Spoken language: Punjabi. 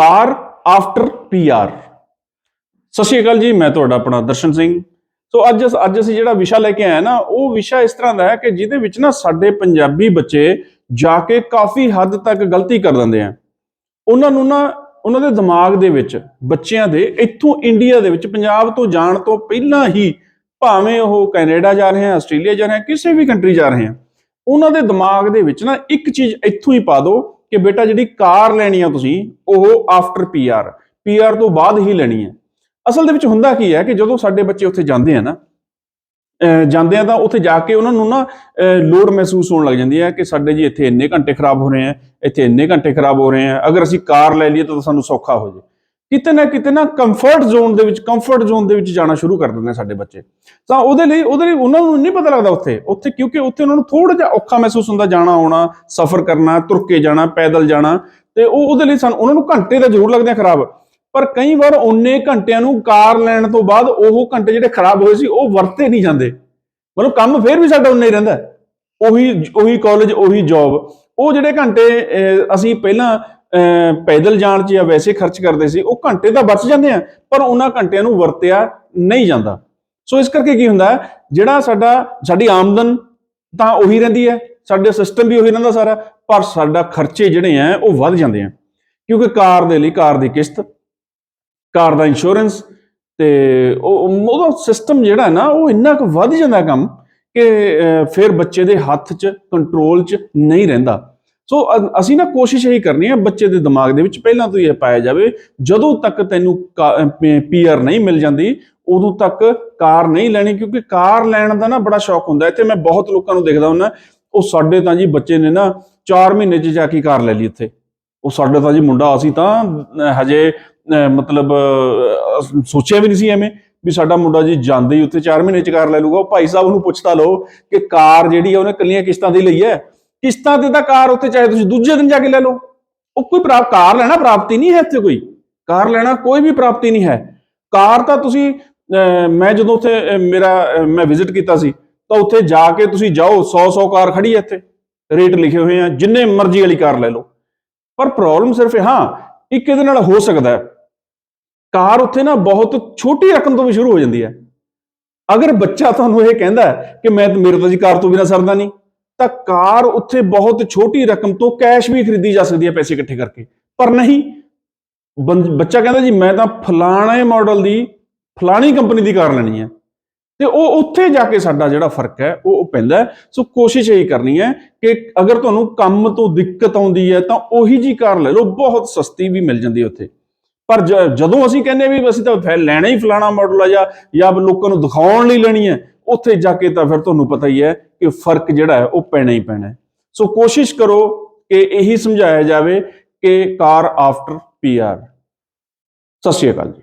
ਕਾਰ ਆਫਟਰ ਪੀਆਰ ਸਤਿ ਸ਼੍ਰੀ ਅਕਾਲ ਜੀ, ਮੈਂ ਤੁਹਾਡਾ ਆਪਣਾ ਦਰਸ਼ਨ ਸਿੰਘ। ਸੋ ਅੱਜ ਅੱਜ ਅਸੀਂ ਜਿਹੜਾ ਵਿਸ਼ਾ ਲੈ ਕੇ ਆਇਆ ਨਾ, ਉਹ ਵਿਸ਼ਾ ਇਸ ਤਰ੍ਹਾਂ ਦਾ ਹੈ ਕਿ ਜਿਹਦੇ ਵਿੱਚ ਨਾ ਸਾਡੇ ਪੰਜਾਬੀ ਬੱਚੇ ਜਾ ਕੇ ਕਾਫੀ ਹੱਦ ਤੱਕ ਗਲਤੀ ਕਰ ਦਿੰਦੇ ਆ। ਉਹਨਾਂ ਨੂੰ ਨਾ, ਉਹਨਾਂ ਦੇ ਦਿਮਾਗ ਦੇ ਵਿੱਚ, ਬੱਚਿਆਂ ਦੇ, ਇੱਥੋਂ ਇੰਡੀਆ ਦੇ ਵਿੱਚ, ਪੰਜਾਬ ਤੋਂ ਜਾਣ ਤੋਂ ਪਹਿਲਾਂ ਹੀ ਭਾਵੇਂ ਉਹ ਕੈਨੇਡਾ ਜਾ ਰਹੇ ਆ, ਆਸਟ੍ਰੇਲੀਆ ਜਾ ਰਹੇ ਆ, ਕਿਸੇ ਵੀ ਕੰਟਰੀ ਜਾ ਰਹੇ ਆ, ਉਹਨਾਂ ਦੇ ਦਿਮਾਗ ਦੇ ਵਿੱਚ ਨਾ ਇੱਕ ਚੀਜ਼ ਇੱਥੋਂ ਹੀ ਪਾ ਦਿਓ ਕਿ ਬੇਟਾ ਜਿਹੜੀ ਕਾਰ ਲੈਣੀ ਆ ਤੁਸੀਂ, ਉਹ ਆਫਟਰ ਪੀਆਰ ਪੀਆਰ ਤੋਂ ਬਾਅਦ ਹੀ ਲੈਣੀ ਹੈ ਅਸਲ ਦੇ ਵਿੱਚ ਹੁੰਦਾ ਕੀ ਹੈ ਕਿ ਜਦੋਂ ਸਾਡੇ ਬੱਚੇ ਉੱਥੇ ਜਾਂਦੇ ਆ ਨਾ ਜਾਂਦੇ ਆ ਤਾਂ ਉੱਥੇ ਜਾ ਕੇ ਉਹਨਾਂ ਨੂੰ ਨਾ, ਅਹ ਲੋੜ ਮਹਿਸੂਸ ਹੋਣ ਲੱਗ ਜਾਂਦੀ ਹੈ ਕਿ ਸਾਡੇ ਜੀ ਇੱਥੇ ਇੰਨੇ ਘੰਟੇ ਖਰਾਬ ਹੋ ਰਹੇ ਆ, ਇੱਥੇ ਇੰਨੇ ਘੰਟੇ ਖਰਾਬ ਹੋ ਰਹੇ ਆ, ਅਗਰ ਅਸੀਂ ਕਾਰ ਲੈ ਲਈਏ ਤਾਂ ਸਾਨੂੰ ਸੌਖਾ ਹੋ ਜੇ। ਕਿਤੇ ਨਾ ਕਿਤੇ ਨਾ ਕੰਫਰਟ ਜ਼ੋਨ ਦੇ ਵਿੱਚ ਕੰਫਰਟ ਜ਼ੋਨ ਦੇ ਵਿੱਚ ਜਾਣਾ ਸ਼ੁਰੂ ਕਰ ਦਿੰਦੇ ਆ ਸਾਡੇ ਬੱਚੇ। ਤਾਂ ਉਹਦੇ ਲਈ ਉਹਦੇ ਲਈ ਉਹਨਾਂ ਨੂੰ ਨਹੀਂ ਪਤਾ ਲੱਗਦਾ ਉੱਥੇ। ਉੱਥੇ ਕਿਉਂਕਿ ਉੱਥੇ ਉਹਨਾਂ ਨੂੰ ਥੋੜਾ ਜਿਹਾ ਔਖਾ ਮਹਿਸੂਸ ਹੁੰਦਾ ਜਾਣਾ, ਆਉਣਾ, ਸਫ਼ਰ ਕਰਨਾ, ਤੁਰ ਕੇ ਜਾਣਾ, ਪੈਦਲ ਜਾਣਾ। ਤੇ ਉਹ ਉਹਦੇ ਲਈ ਸਾਨੂੰ, ਉਹਨਾਂ ਨੂੰ ਘੰਟੇ ਤਾਂ ਜ਼ਰੂਰ ਲੱਗਦੇ ਆ ਖਰਾਬ। ਪਰ ਕਈ ਵਾਰ ਉਹਨੇ ਘੰਟਿਆਂ ਨੂੰ ਕਾਰ ਲੈਣ ਤੋਂ ਬਾਅਦ ਉਹ ਘੰਟੇ ਜਿਹੜੇ ਖਰਾਬ ਹੋਏ ਸੀ, ਉਹ ਵਰਤੇ ਨਹੀਂ ਜਾਂਦੇ। ਮਤਲਬ ਕੰਮ ਫੇਰ ਵੀ ਸਾਡਾ ਉਨਾ ਹੀ ਰਹਿੰਦਾ। ਉਹੀ ਉਹੀ ਕਾਲਜ ਉਹੀ ਜੌਬ ਉਹ ਜਿਹੜੇ ਘੰਟੇ ਅਸੀਂ ਪਹਿਲਾਂ ਪੈਦਲ ਜਾਣ 'ਚ ਜਾਂ ਵੈਸੇ ਖਰਚ ਕਰਦੇ ਸੀ, ਉਹ ਘੰਟੇ ਤਾਂ ਬਚ ਜਾਂਦੇ ਆ, ਪਰ ਉਹਨਾਂ ਘੰਟਿਆਂ ਨੂੰ ਵਰਤਿਆ ਨਹੀਂ ਜਾਂਦਾ। ਸੋ ਇਸ ਕਰਕੇ ਕੀ ਹੁੰਦਾ ਜਿਹੜਾ ਸਾਡਾ, ਸਾਡੀ ਆਮਦਨ ਤਾਂ ਉਹੀ ਰਹਿੰਦੀ ਹੈ, ਸਾਡੇ ਸਿਸਟਮ ਵੀ ਉਹੀ ਰਹਿੰਦਾ ਸਾਰਾ, ਪਰ ਸਾਡਾ ਖਰਚੇ ਜਿਹੜੇ ਆ ਉਹ ਵੱਧ ਜਾਂਦੇ ਆ। ਕਿਉਂਕਿ ਕਾਰ ਦੇ ਲਈ ਕਾਰ ਦੀ ਕਿਸ਼ਤ, ਕਾਰ ਦਾ ਇੰਸ਼ੋਰੈਂਸ ਤੇ ਉਹ, ਉਹਦਾ ਸਿਸਟਮ ਜਿਹੜਾ ਨਾ, ਉਹ ਇੰਨਾ ਕੁ ਵੱਧ ਜਾਂਦਾ ਕੰਮ ਕਿ ਫਿਰ ਬੱਚੇ ਦੇ ਹੱਥ 'ਚ ਕੰਟਰੋਲ 'ਚ ਨਹੀਂ ਰਹਿੰਦਾ। ਸੋ ਅ- ਅਸੀਂ ਨਾ ਕੋਸ਼ਿਸ਼ ਇਹੀ ਕਰਨੀ ਹੈ ਬੱਚੇ ਦੇ ਦਿਮਾਗ ਦੇ ਵਿੱਚ ਪਹਿਲਾਂ ਤੋਂ ਹੀ ਇਹ ਪਾਇਆ ਜਾਵੇ ਜਦੋਂ ਤੱਕ ਤੈਨੂੰ ਪੀਆਰ ਨਹੀਂ ਮਿਲ ਜਾਂਦੀ ਉਦੋਂ ਤੱਕ ਕਾਰ ਨਹੀਂ ਲੈਣੀ ਕਿਉਂਕਿ ਕਾਰ ਲੈਣ ਦਾ ਨਾ ਬੜਾ ਸ਼ੌਕ ਹੁੰਦਾ। ਇੱਥੇ ਮੈਂ ਬਹੁਤ ਲੋਕਾਂ ਨੂੰ ਦੇਖਦਾ ਹੁੰਦਾ ਉਹ ਸਾਡੇ ਤਾਂ ਜੀ ਬੱਚੇ ਨੇ ਨਾ 4 ਮਹੀਨੇ 'ਚ ਜਾ ਕੇ ਕਾਰ ਲੈ ਲਈ ਉੱਥੇ ਉਹ ਸਾਡੇ ਤਾਂ ਜੀ ਮੁੰਡਾ ਅਸੀਂ ਤਾਂ ਹਜੇ ਅਹ, ਮਤਲਬ ਸੋਚਿਆ ਵੀ ਨਹੀਂ ਸੀ ਐਵੇਂ ਵੀ ਸਾਡਾ ਮੁੰਡਾ ਜੀ ਜਾਂਦੇ ਹੀ ਉੱਥੇ 4 ਮਹੀਨੇ 'ਚ ਕਾਰ ਲੈ ਲੂਗਾ ਉਹ ਭਾਈ ਸਾਹਿਬ ਨੂੰ ਪੁੱਛਤਾ ਲਓ ਕਿ ਕਾਰ ਜਿਹੜੀ ਆ ਉਹਨੇ ਕੱਲੀਆਂ ਕਿਸ਼ਤਾਂ ਦੀ ਲਈ ਹੈ। ਕਿਸ਼ਤਾਂ ਤੇ ਤਾਂ ਕਾਰ ਉੱਥੇ ਚਾਹੇ ਤੁਸੀਂ ਦੂਜੇ ਦਿਨ ਜਾ ਕੇ ਲੈ ਲਓ। ਉਹ ਕੋਈ ਪ੍ਰਾਪ ਕਾਰ ਲੈਣਾ ਪ੍ਰਾਪਤੀ ਨਹੀਂ ਹੈ ਇੱਥੇ ਕੋਈ। ਕਾਰ ਲੈਣਾ ਕੋਈ ਵੀ ਪ੍ਰਾਪਤੀ ਨਹੀਂ ਹੈ। ਕਾਰ ਤਾਂ ਤੁਸੀਂ ਮੈਂ ਜਦੋਂ ਉੱਥੇ ਮੇਰਾ ਮੈਂ ਵਿਜ਼ਿਟ ਕੀਤਾ ਸੀ, ਤਾਂ ਉੱਥੇ ਜਾ ਕੇ ਤੁਸੀਂ ਜਾਓ 100 100 ਕਾਰ ਖੜੀ ਹੈ ਇੱਥੇ। ਰੇਟ ਲਿਖੇ ਹੋਏ ਆ, ਜਿੰਨੇ ਮਰਜ਼ੀ ਵਾਲੀ ਕਾਰ ਲੈ ਲਓ। ਪਰ ਪ੍ਰੋਬਲਮ ਸਿਰਫ ਹਾਂ, ਇੱਕ ਇਹਦੇ ਨਾਲ ਹੋ ਸਕਦਾ ਹੈ। ਕਾਰ ਉੱਥੇ ਨਾ ਬਹੁਤ ਛੋਟੀ ਰਕਮ ਤੋਂ ਵੀ ਸ਼ੁਰੂ ਹੋ ਜਾਂਦੀ ਹੈ। ਅਗਰ ਬੱਚਾ ਤੁਹਾਨੂੰ ਇਹ ਕਹਿੰਦਾ ਕਿ ਮੈਂ, ਮੇਰੇ ਤਾਂ ਜੀ ਕਾਰ ਤੋਂ ਬਿਨਾ ਸਰਦਾ ਨਹੀਂ ਤਾਂ ਕਾਰ ਉੱਥੇ ਬਹੁਤ ਛੋਟੀ ਰਕਮ ਤੋਂ ਕੈਸ਼ ਵੀ ਖਰੀਦੀ ਜਾ ਸਕਦੀ ਹੈ ਪੈਸੇ ਇਕੱਠੇ ਕਰਕੇ। ਪਰ ਨਹੀਂ ਬੱਚਾ ਕਹਿੰਦਾ ਜੀ, ਮੈਂ ਤਾਂ ਫਲਾਣੇ ਮਾਡਲ ਦੀ, ਫਲਾਣੀ ਕੰਪਨੀ ਦੀ ਕਾਰ ਲੈਣੀ ਹੈ। ਤੇ ਉਹ ਉੱਥੇ ਜਾ ਕੇ ਸਾਡਾ ਜਿਹੜਾ ਫ਼ਰਕ ਹੈ, ਉਹ ਪੈਂਦਾ ਸੋ ਕੋਸ਼ਿਸ਼ ਇਹ ਕਰਨੀ ਹੈ ਕਿ ਅਗਰ ਤੁਹਾਨੂੰ ਕੰਮ ਤੋਂ ਦਿੱਕਤ ਆਉਂਦੀ ਹੈ, ਤਾਂ ਉਹੀ ਜੀ ਕਾਰ ਲੈ ਲਓ, ਬਹੁਤ ਸਸਤੀ ਵੀ ਮਿਲ ਜਾਂਦੀ ਹੈ ਉੱਥੇ। ਪਰ ਜਦੋਂ ਅਸੀਂ ਕਹਿੰਦੇ ਵੀ ਅਸੀਂ ਤਾਂ ਫੈ ਲੈਣਾ ਹੀ ਫਲਾਣਾ ਮਾਡਲ ਆ ਜਾਂ ਜਾਂ ਲੋਕਾਂ ਨੂੰ ਦਿਖਾਉਣ ਲਈ ਲੈਣੀ ਹੈ ਉੱਥੇ ਜਾ ਕੇ ਤਾਂ ਫਿਰ ਤੁਹਾਨੂੰ ਪਤਾ ਹੀ ਹੈ ਕਿ ਫ਼ਰਕ ਜਿਹੜਾ ਹੈ ਉਹ ਪੈਣਾ ਹੀ ਪੈਣਾ ਸੋ ਕੋਸ਼ਿਸ਼ ਕਰੋ ਕਿ ਇਹੀ ਸਮਝਾਇਆ ਜਾਵੇ ਕਿ ਕਾਰ ਆਫਟਰ ਪੀਆਰ ਸਤਿ ਸ਼੍ਰੀ ਅਕਾਲ ਜੀ।